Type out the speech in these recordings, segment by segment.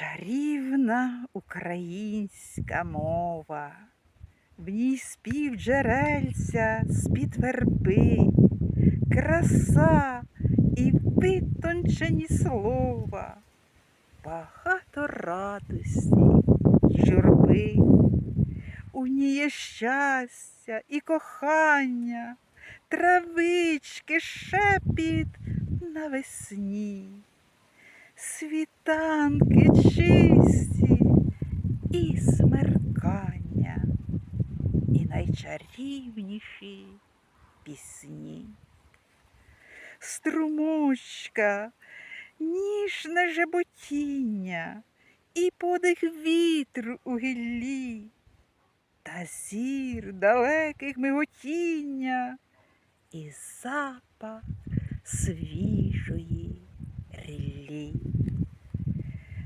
Чарівна українська мова, в ній спів джерельця з-під верби, краса і витончені слова, багато радості й журби. У ній є щастя і кохання, травички, шепіт навесні світанки чисті і смеркання, і найчарівніші пісні. Струмочка, ніжне жеботіння і подих вітру у гіллі, та зір далеких миготіння і запах свіжої ріллі.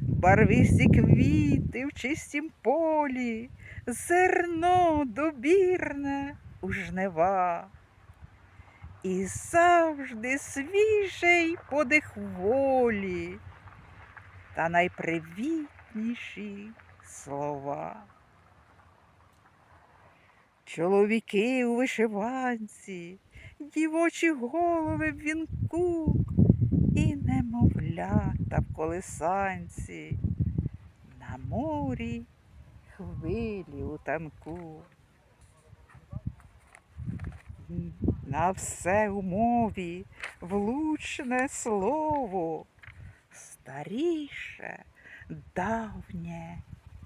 Барвисті квіти в чистім полі, зерно добірне у жнива. І завжди свіжий подих волі та найпривітніші слова. Чоловіки у вишиванці, дівочі голови в вінку і немовлята в колесанці, на морі хвилі у танку. На все у мові влучне слово, старіше, давнє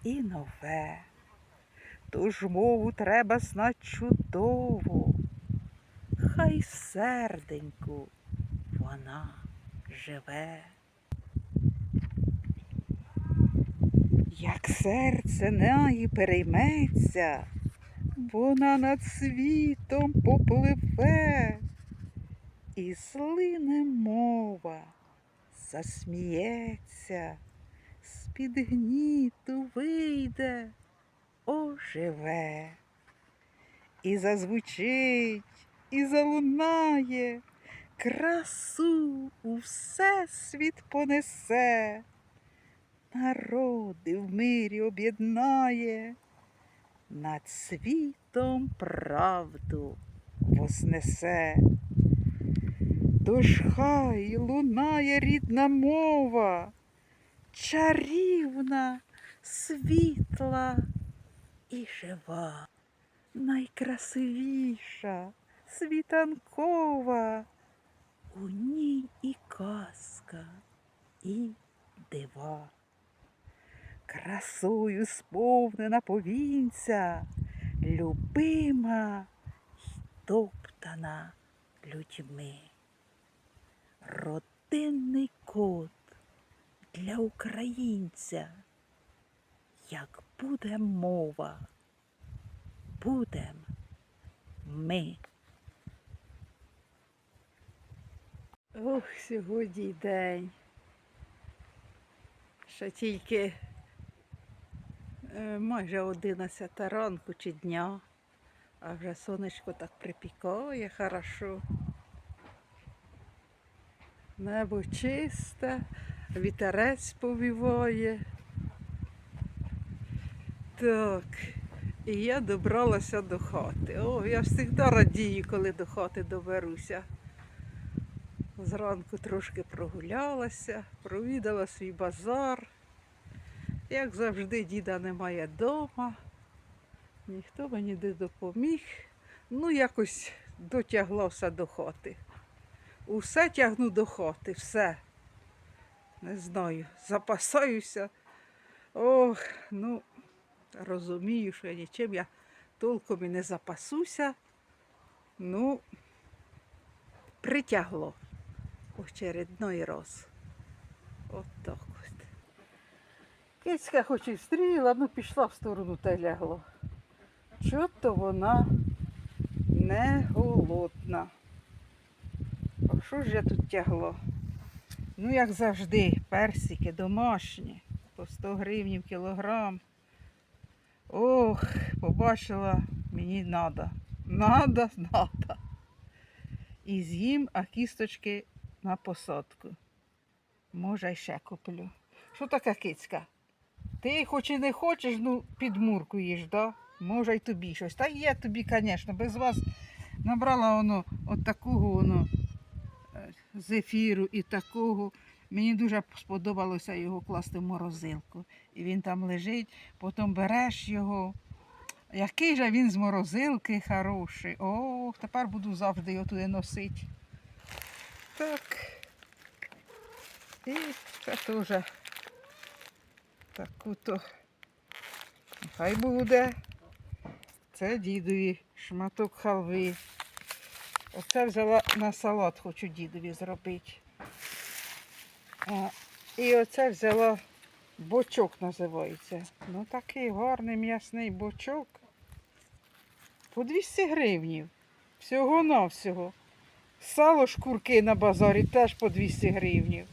і нове. Тож мову треба знать чудово, хай серденьку вона живе. Як серце неї перейметься, вона над світом попливе, і злине мова, засміється, з-під гніту вийде, оживе, і зазвучить, і залунає, красу у всесвіт понесе, народи в мирі об'єднає, над світом правду вознесе. Тож хай лунає рідна мова, чарівна, світла і жива, найкрасивіша, світанкова, у ній і казка, і дива. Красою сповнена повінця, любима й топтана людьми. Родинний код для українця, як буде мова, будем ми. Ох, сьогодні день. Ще тільки е, майже 11 ранку чи дня, а вже сонечко так припікає хорошо. Небо чисте, вітерець повіває. Так, і я добралася до хати. О, я завжди радію, коли до хати доберуся. Зранку трошки прогулялася, провідала свій базар. Як завжди, діда немає вдома, ніхто мені не допоміг. Ну, якось дотягла все до хати. Усе тягну до хати, все. Не знаю, запасаюся. Ох, ну, розумію, що я нічим я толком і не запасуся. Ну, притягло очередной раз. От так от. Кицька хоч і стріла, ну пішла в сторону та й лягла. Чого-то вона не голодна. А що ж я тут тягло? Ну, як завжди, персики домашні, по 100 гривнів кілограм. Ох, побачила, мені надо. Надо, надо. І з'їм, а кісточки на посадку. Може, ще куплю. Що таке кицька? Ти хоч і не хочеш, ну підмуркуєш, да? Може й тобі щось. Та є тобі, звісно, без вас набрала воно от такого воно е, зефіру і такого. Мені дуже сподобалося його класти в морозилку. І він там лежить, потім береш його. Який же він з морозилки хороший. Ох, тепер буду завжди його туди носити. Так. І це теж таку-то. Хай буде. Це дідові шматок халви. Оце взяла на салат, хочу дідові зробити. А, і оце взяла бочок називається. Ну такий гарний м'ясний бочок. По 200 гривнів. Всього-навсього. Сало шкурки на базарі теж по 200 гривнів.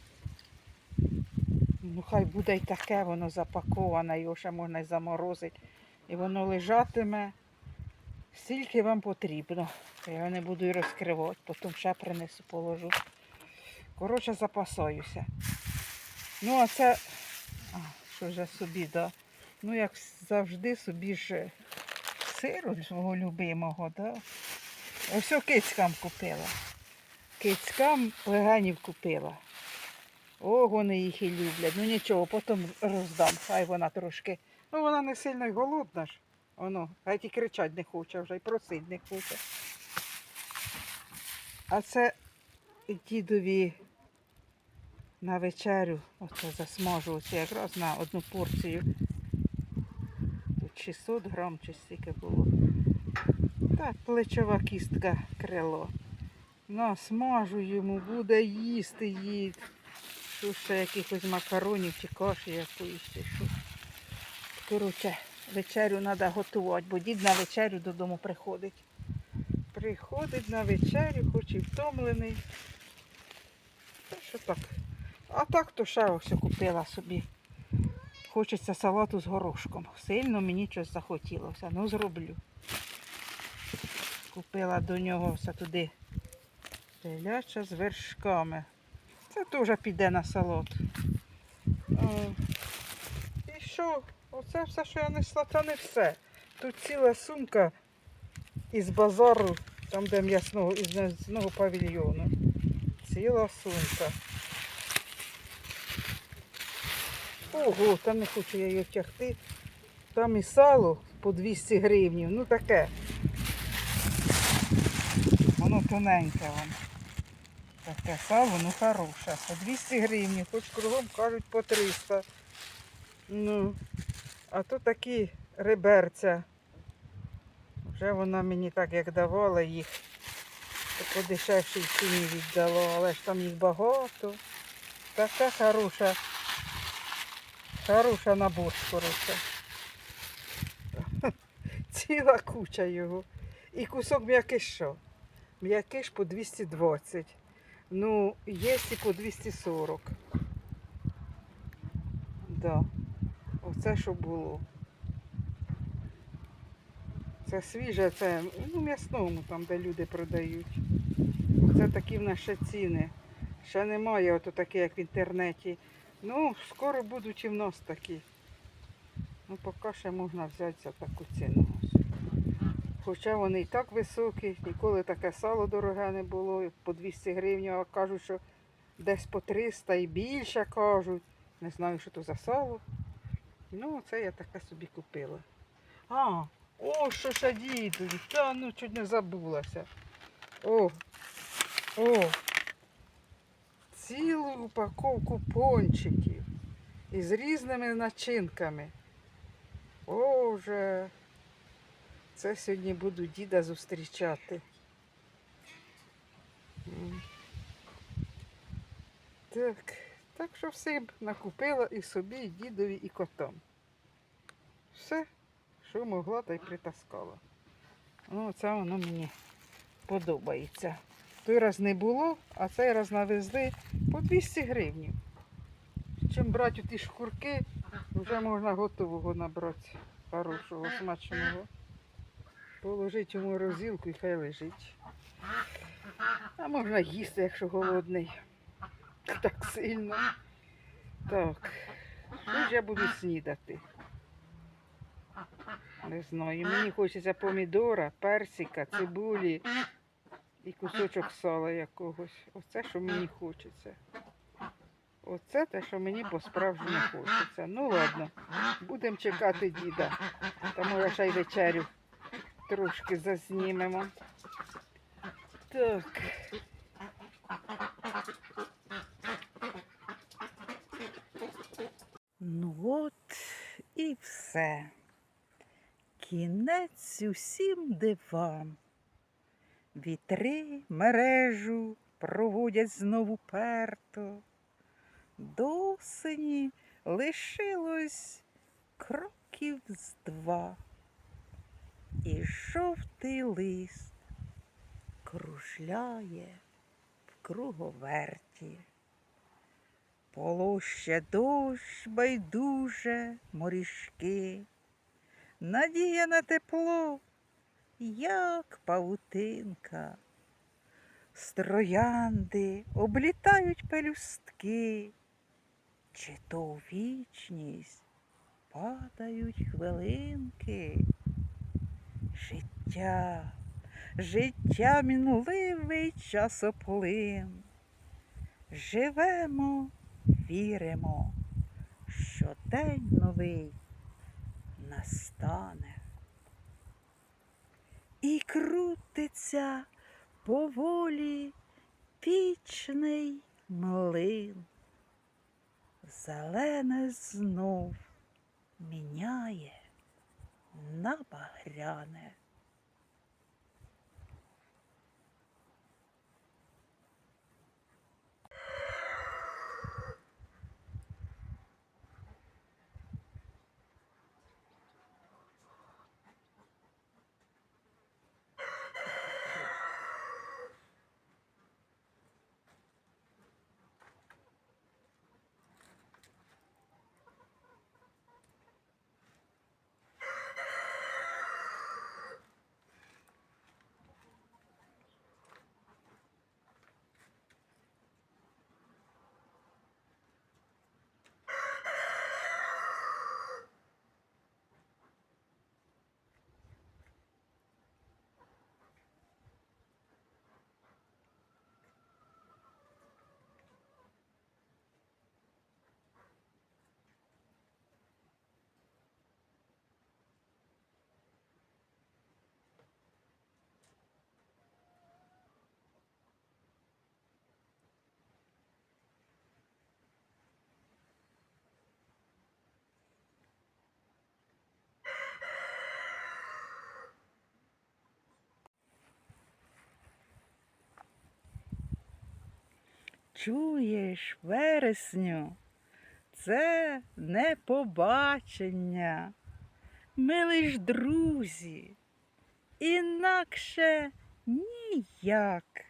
Ну, хай буде й таке, воно запаковане, його ще можна й заморозити. І воно лежатиме. Скільки вам потрібно. Я його не буду й розкривати, потім ще принесу, положу. Коротше, запасаюся. Ну, а це, а, що ж я собі, да? Ну, як завжди, собі ж сиру свого любимого, да? Ось кицькам купила. Кицькам легенів купила. О, вони їх і люблять. Ну нічого, потім роздам. Хай вона трошки. Ну вона не сильно й голодна ж. Воно, геть і кричать не хоче вже, і просить не хоче. А це дідові на вечерю. Оце засмажу оце якраз на одну порцію. Тут 600 грам чи стільки було. Так, плечова кістка крило. Насмажу йому, буде їсти їсть. Що ще якихось макаронів чи каші якоїсь чи що. Коротше, вечерю треба готувати, бо дід на вечерю додому приходить. Приходить на вечерю, хоч і втомлений. Та що так. А так то ще ось купила собі. Хочеться салату з горошком. Сильно мені щось захотілося. Ну зроблю. Купила до нього все туди теляча з вершками. Це теж піде на салат. І що? Оце все, що я несла, це не все. Тут ціла сумка із базару, там де м'ясного, із м'ясного павільйону. Ціла сумка. Ого, там не хочу я її втягти. Там і сало по 200 гривнів. Ну таке. Воно тоненьке воно. Таке сало, ну хороше. По 200 гривень, хоч кругом кажуть по 300. Ну, а то такі реберця. Вже вона мені так як давала їх, по дешевшій ціні віддала, але ж там їх багато. Така хороша. Хороша на борщ, коротше. Ціла куча його. І кусок м'якиша. М'якиш по 220. Ну, є і по 240. Да. Оце що було. Це свіже, це ну, м'ясному там, де люди продають. Оце такі в нас ще ціни. Ще немає ото таке, як в інтернеті. Ну, скоро будуть і в нас такі. Ну, поки ще можна взяти за таку ціну. Хоча вони і так високі, ніколи таке сало дороге не було, по 200 гривень, а кажуть, що десь по 300 і більше кажуть. Не знаю, що то за сало. Ну, це я таке собі купила. А, о, що ще дідові, та ну чуть не забулася. О, о, цілу упаковку пончиків із різними начинками. Боже. Це сьогодні буду діда зустрічати. Так, так що все накупила і собі, і дідові, і котам. Все, що могла, та й притаскала. Ну, це воно мені подобається. Той раз не було, а цей раз навезли по 200 гривень. Чим брати ті шкурки, вже можна готового набрати. Хорошого, смачного. Положить у морозилку і хай лежить. А можна їсти, якщо голодний. Так сильно. Так, Що ж я буду снідати? Не знаю. Мені хочеться помідора, персика, цибулі і кусочок сала якогось. Оце, що мені хочеться. Оце те, що мені по-справжньому хочеться. Ну ладно, будемо чекати діда. Та може ще й вечерю трошки зазнімемо. Так. Ну от і все. Кінець усім дивам. Вітри мережу проводять знову перто. До осені лишилось кроків з два. І жовтий лист кружляє в круговерті. Полоще дощ байдуже морішки, надія на тепло, як павутинка. Строянди облітають пелюстки, чи то у вічність падають хвилинки. Життя, життя мінливий часоплин. Живемо, віримо, що день новий настане. І крутиться поволі вічний млин. Зелене знов міняє на багряне. Чуєш, вересню, це не побачення. Ми лиш друзі, інакше ніяк.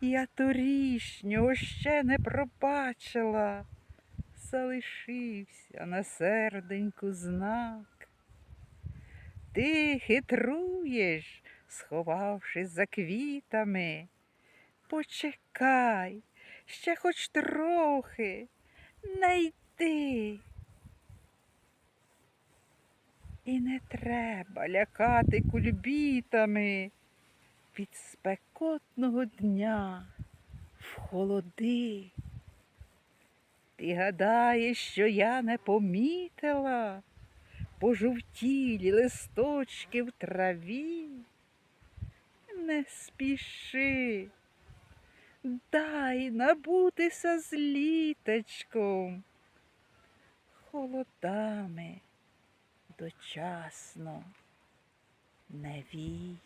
Я торішнього ще не пробачила, залишився на серденьку знак. Ти хитруєш, сховавшись за квітами. Почекай, ще хоч трохи, не. І не треба лякати кульбітами від спекотного дня в холоди. Ти гадаєш, що я не помітила пожовтілі листочки в траві? Не спіши. Дай набутися з літочком, холодами дочасно не.